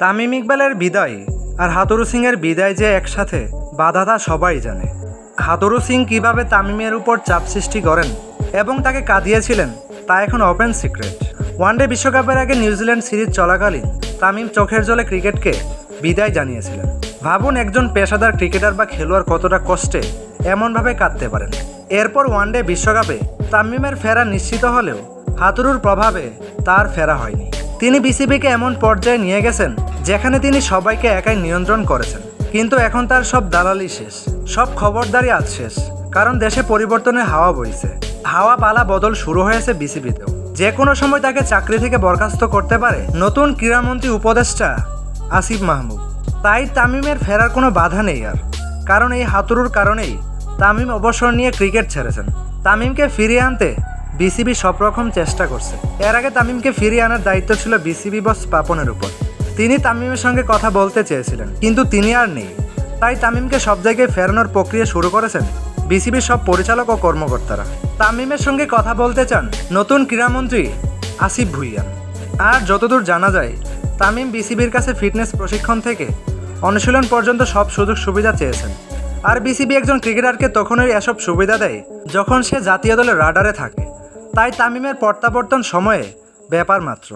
তামিম ইকবালের বিদায় আর হাতুরু সিংয়ের বিদায় যে একসাথে, বাধা তা সবাই জানে। হাতুরু সিং কীভাবে তামিমের উপর চাপ সৃষ্টি করেন এবং তাকে কাঁদিয়েছিলেন, তা এখন ওপেন সিক্রেট। ওয়ানডে বিশ্বকাপের আগে নিউজিল্যান্ড সিরিজ চলাকালীন তামিম চোখের জলে ক্রিকেটকে বিদায় জানিয়েছিলেন। ভাবুন একজন পেশাদার ক্রিকেটার বা খেলোয়াড় কতটা কষ্টে এমনভাবে কাঁদতে পারেন। এরপর ওয়ানডে বিশ্বকাপে তামিমের ফেরা নিশ্চিত হলেও হাতুরুর প্রভাবে তার ফেরা হয়নি। তিনি বিসিবিকে এমন পর্যায়ে নিয়ে গেছেন, যেখানে তিনি সবাইকে একাই নিয়ন্ত্রণ করেছেন। কিন্তু এখন তার সব দালালি শেষ, সব খবরদারি আজ শেষ, কারণ দেশে পরিবর্তনের হাওয়া বইছে। হাওয়া পালা বদল শুরু হয়েছে বিসিবিতেও। যে কোনো সময় তাকে চাকরি থেকে বরখাস্ত করতে পারে নতুন ক্রীড়ামন্ত্রী উপদেষ্টা আসিফ মাহমুদ। তাই তামিমের ফেরার কোনো বাধা নেই আর। কারণ এই হাতুরুর কারণেই তামিম অবসর নিয়ে ক্রিকেট ছেড়েছেন। তামিমকে ফিরিয়ে আনতে বিসিবি সব রকম চেষ্টা করছে। এর আগে তামিমকে ফিরিয়ে আনার দায়িত্ব ছিল বিসিবি বস পাপনের উপর। তিনি তামিমের সঙ্গে কথা বলতে চেয়েছিলেন, কিন্তু তিনি আর নেই। তাই তামিমকে সব জায়গায় ফেরানোর প্রক্রিয়া শুরু করেছেন বিসিবির সব পরিচালক ও কর্মকর্তারা। তামিমের সঙ্গে কথা বলতে চান নতুন ক্রীড়ামন্ত্রী আসিফ ভুইয়ান আর যতদূর জানা যায়, তামিম বিসিবির কাছে ফিটনেস প্রশিক্ষণ থেকে অনুশীলন পর্যন্ত সব সুযোগ সুবিধা চেয়েছেন। আর বিসিবি একজন ক্রিকেটারকে তখনই এসব সুবিধা দেয় যখন সে জাতীয় দলের রাডারে থাকে। তাই তামিমের প্রত্যাবর্তন সময়ে ব্যাপার মাত্র।